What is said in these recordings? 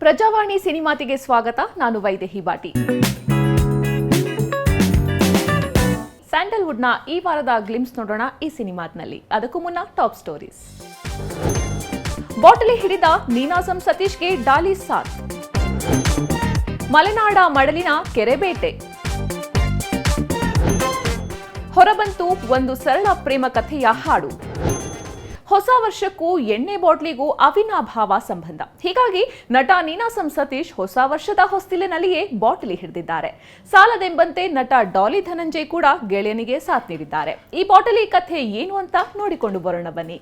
ಪ್ರಜಾವಾಣಿ ಸಿನಿಮಾತಿಗೆ ಸ್ವಾಗತ, ನಾನು ವೈದೇಹಿ ಬಾಟಿ. ಸ್ಯಾಂಡಲ್ವುಡ್ನ ಈ ವಾರದ ಗ್ಲಿಮ್ಸ್ ನೋಡೋಣ ಈ ಸಿನಿಮಾದ್ನಲ್ಲಿ ಅದಕ್ಕೂ ಮುನ್ನ ಟಾಪ್ ಸ್ಟೋರೀಸ್. ಬಾಟಲಿ ಹಿಡಿದ ನೀನಾಸಂ ಸತೀಶ್ಗೆ ಡಾಲಿ ಸಾಥ್. ಮಲೆನಾಡ ಮಡಲಿನ ಕೆರೆಬೇಟೆ ಹೊರಬಂತು ಒಂದು ಸರಳ ಪ್ರೇಮ ಕಥೆಯ ಹಾಡು. ಹೊಸ ವರ್ಷಕ್ಕೂ ಎಣ್ಣೆ ಬಾಟ್ಲಿಗೂ ಅವಿನಾಭಾವ ಸಂಬಂಧ. ಹೀಗಾಗಿ ನಟ ನೀನಾಸಂ ಸತೀಶ್ ಹೊಸ ವರ್ಷದ ಹೊಸ್ತಿಲಿನಲ್ಲಿಯೇ ಬಾಟಲಿ ಹಿಡಿದಿದ್ದಾರೆ. ಸಾಲದೆಂಬಂತೆ ನಟ ಡಾಲಿ ಧನಂಜಯ್ ಕೂಡ ಗೆಳೆಯನಿಗೆ ಸಾಥ್ ನೀಡಿದ್ದಾರೆ. ಈ ಬಾಟಲಿ ಕಥೆ ಏನು ಅಂತ ನೋಡಿಕೊಂಡು ಬರೋಣ ಬನ್ನಿ.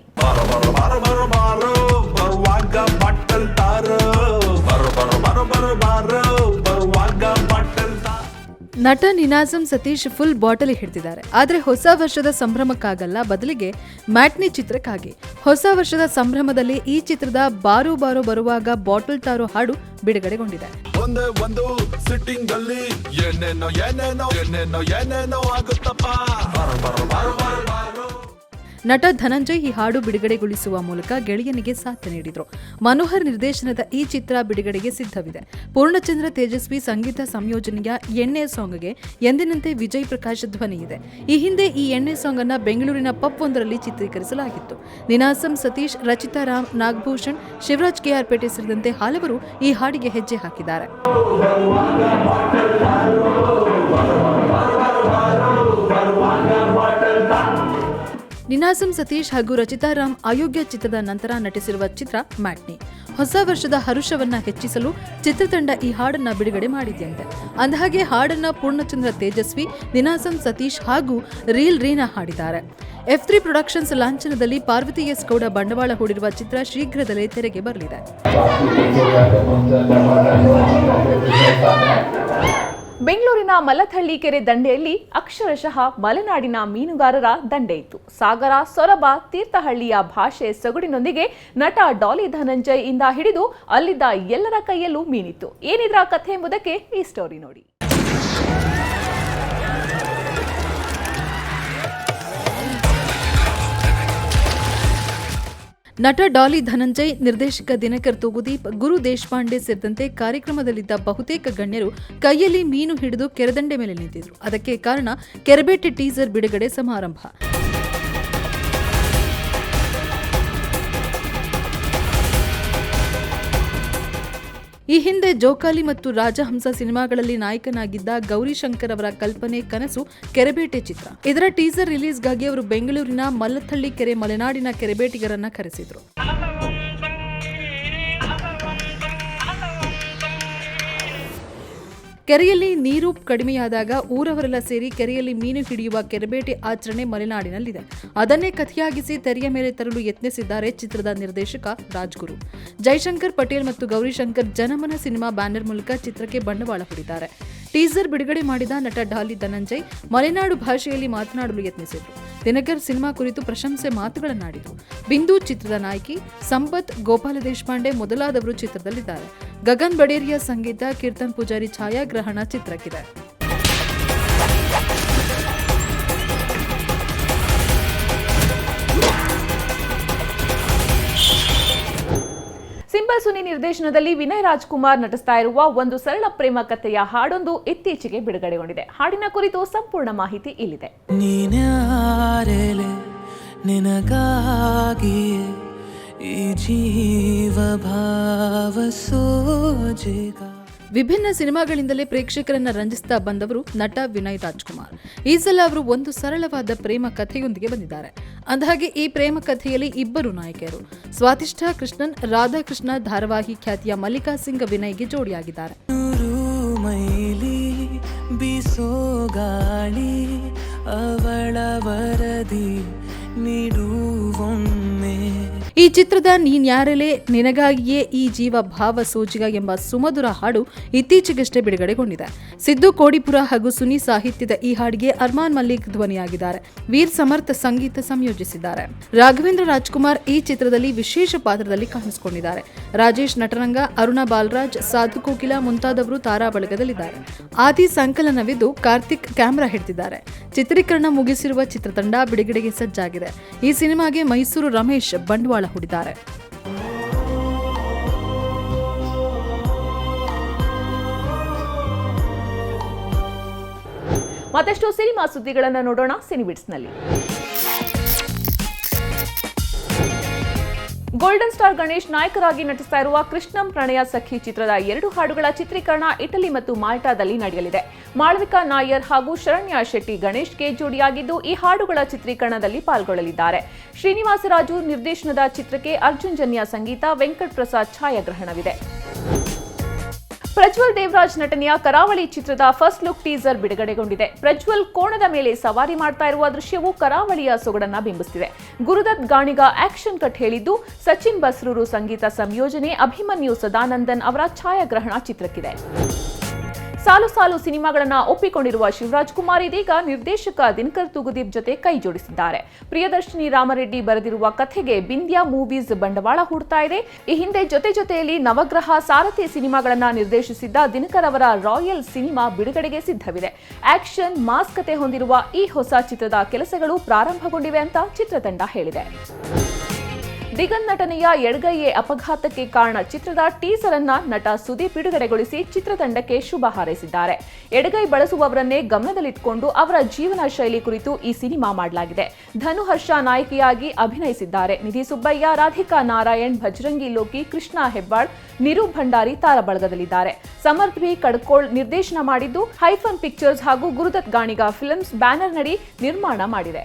ನಟ ನಿನಾಜಂ ಸತೀಶ್ ಫುಲ್ ಬಾಟಲ್ ಹಿಡ್ತಿದ್ದಾರೆ ಆದ್ರೆ ಹೊಸ ವರ್ಷದ ಸಂಭ್ರಮಕ್ಕಾಗಲ್ಲ, ಬದಲಿಗೆ ಮ್ಯಾಟ್ನಿ ಚಿತ್ರಕ್ಕಾಗಿ. ಹೊಸ ವರ್ಷದ ಸಂಭ್ರಮದಲ್ಲಿ ಈ ಚಿತ್ರದ ಬಾರು ಬಾರು ಬರುವಾಗ ಬಾಟಲ್ ತಾರೋ ಹಾಡು ಬಿಡುಗಡೆಗೊಂಡಿದೆ. ನಟ ಧನಂಜಯ್ ಈ ಹಾಡು ಬಿಡುಗಡೆಗೊಳಿಸುವ ಮೂಲಕ ಗೆಳೆಯನಿಗೆ ಸಾಥ್ ನೀಡಿದರು. ಮನೋಹರ್ ನಿರ್ದೇಶನದ ಈ ಚಿತ್ರ ಬಿಡುಗಡೆಗೆ ಸಿದ್ಧವಿದೆ. ಪೂರ್ಣಚಂದ್ರ ತೇಜಸ್ವಿ ಸಂಗೀತ ಸಂಯೋಜನೆಯ ಎಣ್ಣೆ ಸಾಂಗ್ಗೆ ಎಂದಿನಂತೆ ವಿಜಯ್ ಪ್ರಕಾಶ್ ಧ್ವನಿ ಇದೆ. ಈ ಹಿಂದೆ ಈ ಎಣ್ಣೆ ಸಾಂಗ್ ಅನ್ನ ಬೆಂಗಳೂರಿನ ಪಪ್ ಒಂದರಲ್ಲಿ ಚಿತ್ರೀಕರಿಸಲಾಗಿತ್ತು. ನಿನಾಸಂ ಸತೀಶ್, ರಚಿತಾ ರಾಮ್, ನಾಗಭೂಷಣ್, ಶಿವರಾಜ್ ಕೆಆರ್ಪೇಟೆ ಸೇರಿದಂತೆ ಹಲವರು ಈ ಹಾಡಿಗೆ ಹೆಜ್ಜೆ ಹಾಕಿದ್ದಾರೆ. ನಿನಾಸಂ ಸತೀಶ್ ಹಾಗೂ ರಚಿತಾ ರಾಮ್ ಅಯೋಗ್ಯ ಚಿತ್ರದ ನಂತರ ನಟಿಸಿರುವ ಚಿತ್ರ ಮ್ಯಾಟ್ನಿ. ಹೊಸ ವರ್ಷದ ಹರುಷವನ್ನ ಹೆಚ್ಚಿಸಲು ಚಿತ್ರತಂಡ ಈ ಹಾಡನ್ನ ಬಿಡುಗಡೆ ಮಾಡಿದೆಯಂತೆ. ಅಂದಹಾಗೆ ಹಾಡನ್ನ ಪೂರ್ಣಚಂದ್ರ ತೇಜಸ್ವಿ, ನಿನಾಸಂ ಸತೀಶ್ ಹಾಗೂ ರೀಲ್ ರೀನಾ ಹಾಡಿದ್ದಾರೆ. ಎಫ್ ತ್ರೀ ಪ್ರೊಡಕ್ಷನ್ಸ್ ಲಾಂಛನದಲ್ಲಿ ಪಾರ್ವತಿ ಎಸ್ ಗೌಡ ಬಂಡವಾಳ ಹೂಡಿರುವ ಚಿತ್ರ ಶೀಘ್ರದಲ್ಲೇ ತೆರೆಗೆ ಬರಲಿದೆ. ಬೆಂಗಳೂರಿನ ಮಲಥಳ್ಳಿ ಕೆರೆ ದಂಡೆಯಲ್ಲಿ ಅಕ್ಷರಶಃ ಮಲೆನಾಡಿನ ಮೀನುಗಾರರ ದಂಡೆ ಇತ್ತು. ಸಾಗರ, ಸೊರಬ, ತೀರ್ಥಹಳ್ಳಿಯ ಭಾಷೆ ಸೊಗಡಿನೊಂದಿಗೆ ನಟ ಡಾಲಿ ಧನಂಜಯ್ ಇಂದ ಹಿಡಿದು ಅಲ್ಲಿದ್ದ ಎಲ್ಲರ ಕೈಯಲ್ಲೂ ಮೀನಿತ್ತು. ಏನಿದ್ರ ಕಥೆ ಎಂಬುದಕ್ಕೆ ಈ ಸ್ಟೋರಿ ನೋಡಿ. ನಟ ಡಾಲಿ ಧನಂಜಯ್, ನಿರ್ದೇಶಕ ದಿನಕರ್ ತೂಗುದೀಪ್, ಗುರು ದೇಶಪಾಂಡೆ ಸೇರಿದಂತೆ ಕಾರ್ಯಕ್ರಮದಲ್ಲಿದ್ದ ಬಹುತೇಕ ಗಣ್ಯರು ಕೈಯಲ್ಲಿ ಮೀನು ಹಿಡಿದು ಕೆರೆದಂಡೆ ಮೇಲೆ ನಿಂತಿದ್ರು. ಅದಕ್ಕೆ ಕಾರಣ ಕೆರೆಬೇಟೆ ಟೀಸರ್ ಬಿಡುಗಡೆ ಸಮಾರಂಭ. ಈ ಹಿಂದೆ ಜೋಕಾಲಿ ಮತ್ತು ರಾಜಹಂಸ ಸಿನಿಮಾಗಳಲ್ಲಿ ನಾಯಕನಾಗಿದ್ದ ಗೌರಿಶಂಕರ್ ಅವರ ಕಲ್ಪನೆ, ಕನಸು, ಕೆರೆಬೇಟೆ ಚಿತ್ರ. ಇದರ ಟೀಸರ್ ರಿಲೀಸ್ಗಾಗಿ ಅವರು ಬೆಂಗಳೂರಿನ ಮಲ್ಲಥಳ್ಳಿ ಕೆರೆ ಮಲೆನಾಡಿನ ಕೆರೆಬೇಟಿಗರನ್ನ ಕರೆಸಿದ್ರು. ಕೆರೆಯಲ್ಲಿ ನೀರು ಕಡಿಮೆಯಾದಾಗ ಊರವರೆಲ್ಲ ಸೇರಿ ಕೆರೆಯಲ್ಲಿ ಮೀನು ಹಿಡಿಯುವ ಕೆರೆಬೇಟೆ ಆಚರಣೆ ಮಲೆನಾಡಿನಲ್ಲಿದೆ. ಅದನ್ನೇ ಕಥೆಯಾಗಿಸಿ ತೆರೆಯ ಮೇಲೆ ತರಲು ಯತ್ನಿಸಿದ್ದಾರೆ ಚಿತ್ರದ ನಿರ್ದೇಶಕ ರಾಜ್ಗುರು. ಜೈಶಂಕರ್ ಪಟೇಲ್ ಮತ್ತು ಗೌರಿಶಂಕರ್ ಜನಮನ ಸಿನಿಮಾ ಬ್ಯಾನರ್ ಮೂಲಕ ಚಿತ್ರಕ್ಕೆ ಬಂಡವಾಳ ಹೂಡಿದ್ದಾರೆ. ಟೀಸರ್ ಬಿಡುಗಡೆ ಮಾಡಿದ ನಟ ಡಾಲಿ ಧನಂಜಯ್ ಮಲೆನಾಡು ಭಾಷೆಯಲ್ಲಿ ಮಾತನಾಡಲು ಯತ್ನಿಸಿದರು. ದಿನಕರ್ ಸಿನಿಮಾ ಕುರಿತು ಪ್ರಶಂಸೆ ಮಾತುಗಳನ್ನಾಡಿದರು. ಬಿಂದು ಚಿತ್ರದ ನಾಯಕಿ ಸಂಪತ್ ಗೋಪಾಲ ದೇಶಪಾಂಡೆ ಮೊದಲಾದವರು ಚಿತ್ರದಲ್ಲಿದ್ದಾರೆ. ಗಗನ್ ಬಡೇರಿಯಾ ಸಂಗೀತ ಕೀರ್ತನ್ ಪೂಜಾರಿ ಛಾಯಾಗ್ರಹಣ ಚಿತ್ರಕ್ಕಿದೆ. ಸಿಂಬಲ್ ಸುನಿ ನಿರ್ದೇಶನದಲ್ಲಿ ವಿನಯ್ ರಾಜ್ಕುಮಾರ್ ನಟಿಸ್ತಾ ಇರುವ ಒಂದು ಸರಳ ಪ್ರೇಮ ಕಥೆಯ ಹಾಡೊಂದು ಇತ್ತೀಚೆಗೆ ಬಿಡುಗಡೆಗೊಂಡಿದೆ. ಹಾಡಿನ ಕುರಿತು ಸಂಪೂರ್ಣ ಮಾಹಿತಿ ಇಲ್ಲಿದೆ. ವಿಭಿನ್ನ ಸಿನಿಮಾಗಳಿಂದಲೇ ಪ್ರೇಕ್ಷಕರನ್ನ ರಂಜಿಸ್ತಾ ಬಂದವರು ನಟ ವಿನಯ್ ರಾಜ್ಕುಮಾರ್. ಈ ಸಲ ಅವರು ಒಂದು ಸರಳವಾದ ಪ್ರೇಮ ಕಥೆಯೊಂದಿಗೆ ಬಂದಿದ್ದಾರೆ. ಅಂದಹಾಗೆ, ಈ ಪ್ರೇಮ ಕಥೆಯಲ್ಲಿ ಇಬ್ಬರು ನಾಯಕಿಯರು. ಸ್ವಾತಿಷ್ಠಾ ಕೃಷ್ಣನ್, ರಾಧಾಕೃಷ್ಣ, ಧಾರಾವಾಹಿ ಖ್ಯಾತಿಯ ಮಲ್ಲಿಕಾ ಸಿಂಗ್ ವಿನಯ್ಗೆ ಜೋಡಿಯಾಗಿದ್ದಾರೆ. ಈ ಚಿತ್ರದ ನೀನ್ಯಾರಲೆ ನಿನಗಾಗಿಯೇ ಈ ಜೀವ ಭಾವ ಸೋಜಿಗ ಎಂಬ ಸುಮಧುರ ಹಾಡು ಇತ್ತೀಚೆಗಷ್ಟೇ ಬಿಡುಗಡೆಗೊಂಡಿದೆ. ಸಿದ್ದು ಕೋಡಿಪುರ ಹಾಗೂ ಸುನಿ ಸಾಹಿತ್ಯದ ಈ ಹಾಡಿಗೆ ಅರ್ಮಾನ್ ಮಲ್ಲಿಕ್ ಧ್ವನಿಯಾಗಿದ್ದಾರೆ. ವೀರ್ ಸಮರ್ಥ ಸಂಗೀತ ಸಂಯೋಜಿಸಿದ್ದಾರೆ. ರಾಘವೇಂದ್ರ ರಾಜ್ಕುಮಾರ್ ಈ ಚಿತ್ರದಲ್ಲಿ ವಿಶೇಷ ಪಾತ್ರದಲ್ಲಿ ಕಾಣಿಸಿಕೊಂಡಿದ್ದಾರೆ. ರಾಜೇಶ್ ನಟರಂಗ, ಅರುಣ ಬಾಲರಾಜ್, ಸಾಧು ಕೋಕಿಲ ಮುಂತಾದವರು ತಾರಾ ಬಳಗದಲ್ಲಿದ್ದಾರೆ ಆದಿ ಸಂಕಲನವಿದ್ದು ಕಾರ್ತಿಕ್ ಕ್ಯಾಮೆರಾ ಹಿಡಿದಿದ್ದಾರೆ. ಚಿತ್ರೀಕರಣ ಮುಗಿಸಿರುವ ಚಿತ್ರತಂಡ ಬಿಡುಗಡೆಗೆ ಸಜ್ಜಾಗಿದೆ. ಈ ಸಿನಿಮಾಗೆ ಮೈಸೂರು ರಮೇಶ್ ಬಂಡವಾಳ ಹೂಡಿದ್ದಾರೆ ಮತ್ತಷ್ಟು ಸಿನಿಮಾ ಸುದ್ದಿಗಳನ್ನು ನೋಡೋಣ ಸಿನಿಬಿಟ್ಸ್ನಲ್ಲಿ ಗೋಲ್ಡನ್ ಸ್ಟಾರ್ ಗಣೇಶ್ ನಾಯಕರಾಗಿ ನಟಿಸ್ತಾ ಇರುವ ಕೃಷ್ಣಂ ಪ್ರಣಯ ಸಖಿ ಚಿತ್ರದ ಎರಡು ಹಾಡುಗಳ ಚಿತ್ರೀಕರಣ ಇಟಲಿ ಮತ್ತು ಮಾಲ್ಟಾದಲ್ಲಿ ನಡೆಯಲಿದೆ. ಮಾಳವಿಕಾ ನಾಯರ್ ಹಾಗೂ ಶರಣ್ಯ ಶೆಟ್ಟಿ ಗಣೇಶ್ಗೆ ಜೋಡಿಯಾಗಿದ್ದು ಈ ಹಾಡುಗಳ ಚಿತ್ರೀಕರಣದಲ್ಲಿ ಪಾಲ್ಗೊಳ್ಳಲಿದ್ದಾರೆ. ಶ್ರೀನಿವಾಸರಾಜು ನಿರ್ದೇಶನದ ಚಿತ್ರಕ್ಕೆ ಅರ್ಜುನ್ ಜನ್ಯ ಸಂಗೀತ ವೆಂಕಟ್ ಪ್ರಸಾದ್ ಛಾಯಾಗ್ರಹಣವಿದೆ. ಪ್ರಜ್ವಲ್ ದೇವರಾಜ್ ನಟನೆಯ ಕರಾವಳಿ ಚಿತ್ರದ ಫಸ್ಟ್ ಲುಕ್ ಟೀಸರ್ ಬಿಡುಗಡೆಗೊಂಡಿದೆ. ಪ್ರಜ್ವಲ್ ಕೋಣದ ಮೇಲೆ ಸವಾರಿ ಮಾಡ್ತಾ ಇರುವ ದೃಶ್ಯವು ಕರಾವಳಿಯ ಸೊಗಡನ್ನ ಬಿಂಬಿಸುತ್ತಿದೆ ಗುರುದತ್ ಗಾಣಿಗ ಆಕ್ಷನ್ ಕಟ್ ಹೇಳಿದ್ದು, ಸಚಿನ್ ಬಸ್ರೂರು ಸಂಗೀತ ಸಂಯೋಜನೆ ಅಭಿಮನ್ಯು ಸದಾನಂದನ್ ಅವರ ಛಾಯಾಗ್ರಹಣ ಚಿತ್ರಕ್ಕಿದೆ. ಸಾಲು ಸಾಲು ಸಿನಿಮಾಗಳನ್ನ ಒಪ್ಪಿಕೊಂಡಿರುವ ಶಿವರಾಜ್ ಕುಮಾರ್ ಇದೀಗ ನಿರ್ದೇಶಕ ದಿನಕರ್ ತುಗುದೀಪ್ ಜೊತೆ ಕೈ ಜೋಡಿಸಿದ್ದಾರೆ. ಪ್ರಿಯದರ್ಶಿನಿ ರಾಮರೆಡ್ಡಿ ಬರೆದಿರುವ ಕಥೆಗೆ ಬಿಂದ್ಯಾ ಮೂವೀಸ್ ಬಂಡವಾಳ ಹೂಡ್ತಾ ಇದೆ. ಈ ಹಿಂದೆ ಜೊತೆ ಜೊತೆಯಲ್ಲಿ ನವಗ್ರಹ ಸಾರಥಿ ಸಿನಿಮಾಗಳನ್ನ ನಿರ್ದೇಶಿಸಿದ್ದ ದಿನಕರ್ ಅವರ ರಾಯಲ್ ಸಿನಿಮಾ ಬಿಡುಗಡೆಗೆ ಸಿದ್ಧವಿದೆ. ಆಕ್ಷನ್ ಮಾಸ್ಕತೆ ಹೊಂದಿರುವ ಈ ಹೊಸ ಚಿತ್ರದ ಕೆಲಸಗಳು ಪ್ರಾರಂಭಗೊಂಡಿವೆ ಅಂತ ಚಿತ್ರತಂಡ ಹೇಳಿದೆ. ದಿಗನ್ ನಟನೆಯ ಎಡಗೈಯೇ ಅಪಘಾತಕ್ಕೆ ಕಾರಣ ಚಿತ್ರದ ಟೀಸರ್ ಅನ್ನ ನಟ ಸುದೀಪ್ ಬಿಡುಗಡೆಗೊಳಿಸಿ ಚಿತ್ರತಂಡಕ್ಕೆ ಶುಭ ಹಾರೈಸಿದ್ದಾರೆ. ಎಡಗೈ ಬಳಸುವವರನ್ನೇ ಗಮನದಲ್ಲಿಟ್ಟುಕೊಂಡು ಅವರ ಜೀವನ ಶೈಲಿ ಕುರಿತು ಈ ಸಿನಿಮಾ ಮಾಡಲಾಗಿದೆ. ಧನು ಹರ್ಷ ನಾಯಕಿಯಾಗಿ ಅಭಿನಯಿಸಿದ್ದಾರೆ. ನಿಧಿ ಸುಬ್ಬಯ್ಯ, ರಾಧಿಕಾ ನಾರಾಯಣ್, ಭಜರಂಗಿ ಲೋಕಿ, ಕೃಷ್ಣ ಹೆಬ್ಬಾಳ್, ನಿರು ಭಂಡಾರಿ ತಾರಬಳಗದಲ್ಲಿದ್ದಾರೆ. ಸಮರ್ಥ್ ಬಿ, ಕಡ್ಕೋಳ್ ನಿರ್ದೇಶನ ಮಾಡಿದ್ದು, ಹೈಫನ್ ಪಿಕ್ಚರ್ಸ್ ಹಾಗೂ ಗುರುದತ್ ಗಾಣಿಗ ಫಿಲ್ಮ್ಸ್ ಬ್ಯಾನರ್ ನಡಿ ನಿರ್ಮಾಣ ಮಾಡಿದೆ.